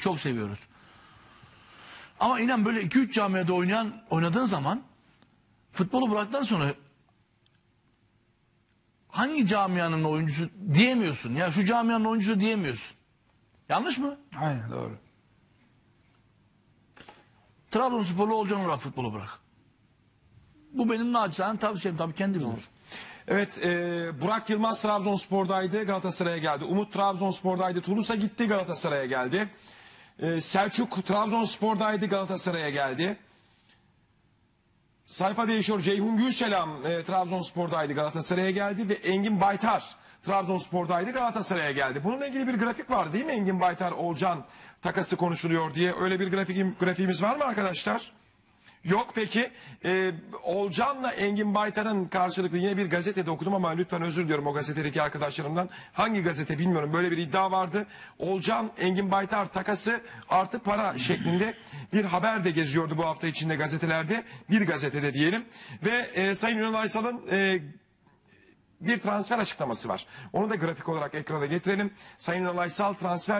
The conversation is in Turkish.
Çok seviyoruz. Ama inan böyle 2-3 camiada oynayan oynadığın zaman futbolu bıraktıktan sonra hangi camianın oyuncusu diyemiyorsun. Ya şu camianın oyuncusu diyemiyorsun. Yanlış mı? Aynen doğru. Trabzonsporlu olacaksın olarak futbolu bırak. Bu benim naçizane tavsiyem tabii kendi bilir. Evet e, Burak Yılmaz Trabzonspor'daydı Galatasaray'a geldi. Umut Trabzonspor'daydı Toulouse'a gitti Galatasaray'a geldi. E, Selçuk Trabzonspor'daydı Galatasaray'a geldi. Sayfa değişiyor. Ceyhun Gülselam e, Trabzonspor'daydı Galatasaray'a geldi ve Engin Baytar Trabzonspor'daydı Galatasaray'a geldi. Bununla ilgili bir grafik var değil mi? Engin Baytar Olcan takası konuşuluyor diye. Öyle bir grafik, grafiğimiz var mı arkadaşlar? Yok peki. Ee, Olcan'la Engin Baytar'ın karşılıklı yine bir gazetede okudum ama lütfen özür diliyorum o gazetedeki arkadaşlarımdan. Hangi gazete bilmiyorum böyle bir iddia vardı. Olcan Engin Baytar takası artı para şeklinde bir haber de geziyordu bu hafta içinde gazetelerde. Bir gazetede diyelim. Ve e, Sayın Ünal Aysal'ın e, bir transfer açıklaması var. Onu da grafik olarak ekrana getirelim. Sayın Ünal Aysal transfer